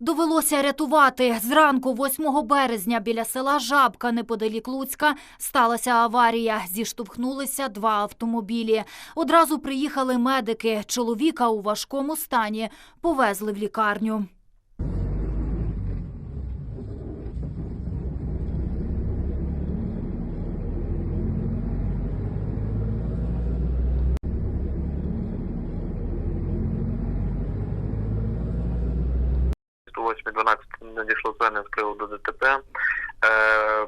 Довелося рятувати. Зранку 8 березня біля села Жабка неподалік Луцька сталася аварія. Зіштовхнулися два автомобілі. Одразу приїхали медики. Чоловіка у важкому стані повезли в лікарню. До 8.12 надійшло звернення з приводу ДТП. Е,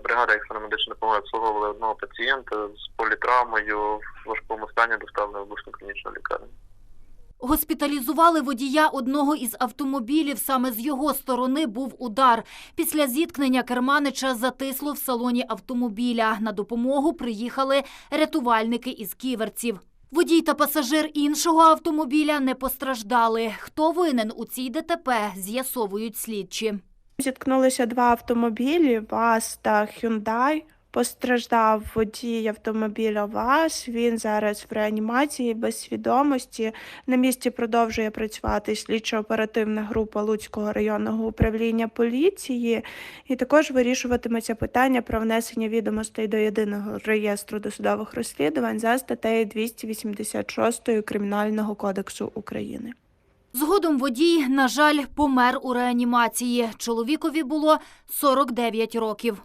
Бригада екстрена медична допомога обслуговувала одного пацієнта з політравмою в важкому стані доставлено в обласну клінічну лікарню. Госпіталізували водія одного із автомобілів. Саме з його сторони був удар. Після зіткнення керманича затисло в салоні автомобіля. На допомогу приїхали рятувальники із ківерців. Водій та пасажир іншого автомобіля не постраждали. Хто винен у цій ДТП, з'ясовують слідчі. Зіткнулися два автомобілі ВАЗ та Hyundai. Постраждав водій автомобіля ВАЗ. Він зараз в реанімації без свідомості. На місці продовжує працювати слідчо-оперативна група Луцького районного управління поліції. І також вирішуватиметься питання про внесення відомостей до єдиного реєстру досудових розслідувань за статтею 286 Кримінального кодексу України. Згодом водій, на жаль, помер у реанімації. Чоловікові було 49 років.